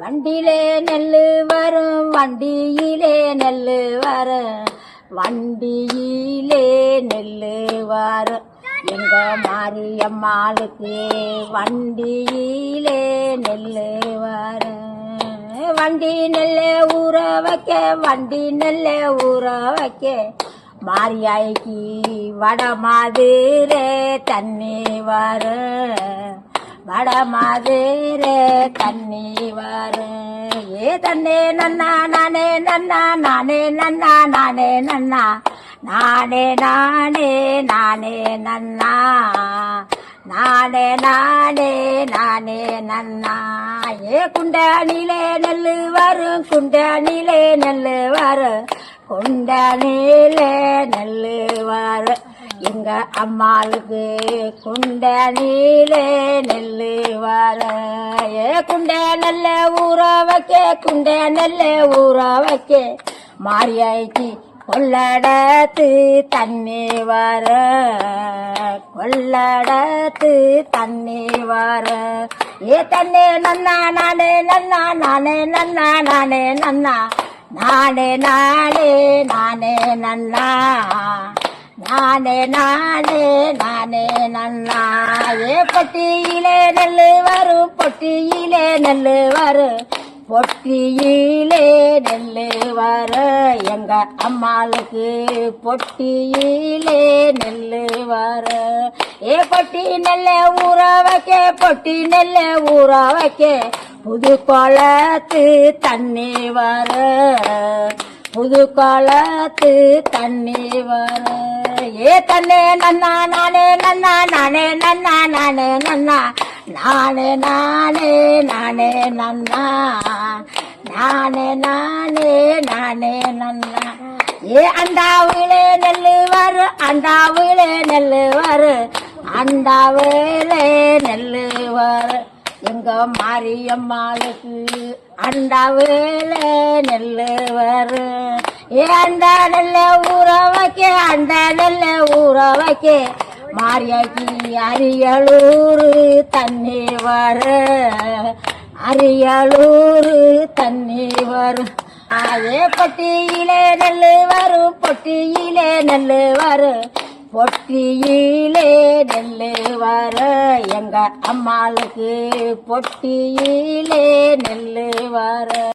வண்டியிலே நெல்லு வரும் வண்டியிலே நெல்லு வரும். வண்டியிலே நெல்லு வரும். எங்க மாரியம்மாளுக்கு வண்டியிலே நெல்லு வரும். வண்டி நெல்ல ஊற வைக்க வண்டி நெல்ல ஊற வைக்க. மாரியாய்க்கு வட மாதிரே தண்ணி வரும். வடமாதேரே தண்ணி வரும் ஏ தண்ணே நன்னா நானே நன்னா நானே நன்னா நானே நன்னா நானே நானே நானே நன்னா நானே நானே நானே நன்னா ஏ குண்டானிலே நெல்லு வரும் குண்டானிலே நெல்லு வரும் குண்டானிலே நெல்லு வரும் எங்க அம்மாளுக்கு குண்டானிலே நெல் வர ஏ குண்டே நல்ல ஊற வைக்க குண்டே நல்ல ஊற வைக்க மாரியாய்க்கு கொள்ளடத்து தண்ணி வர கொள்ளடத்து தண்ணி வர. ஏ தண்ணே நன்னா நானே நன்னா நானே நன்னா நானே நன்னா. நானே நானே நானே நன்னா. நானே நானே நானே நன்னாயே. பொட்டியிலே நெல்லு வரும் பொட்டியிலே நெல்லு வரும். பொட்டியிலே நெல்லு வர எங்க அம்மாளுக்கு பொட்டியிலே நெல்லு வர ஏ பொட்டி நெல்ல ஊற வைக்க பொட்டி நெல்ல ஊற வைக்க. புது குளத்து தண்ணி வர புது குளத்து தண்ணி வர ஏ தண்ணே நன்னா நானே நன்னா நானே நன்னா நானே நன்னா. நானே நானே நானே நன்னா. நானே நானே நானே நன்னா. ஏ அண்டாவிலே நெல்லு வரு அண்டாவிலே நெல்லு வரு. அண்டாவிலே நெல்லு வரு. எங்க மாரியம்மாளுக்கு அண்டாவிலே நெல்லு வரு. ஏ அண்டா நெல்ல ஊற மாரியாக்கே மாரியாக்கி அரியலூர் தண்ணி வர. அரியலூர் தண்ணி வரும். அதே பொட்டியிலே நெல்லு வரும் பொட்டியிலே நெல்லு வரும். பொட்டியிலே நெல்லு வர. எங்க அம்மாளுக்கு பொட்டியிலே நெல்லு வர.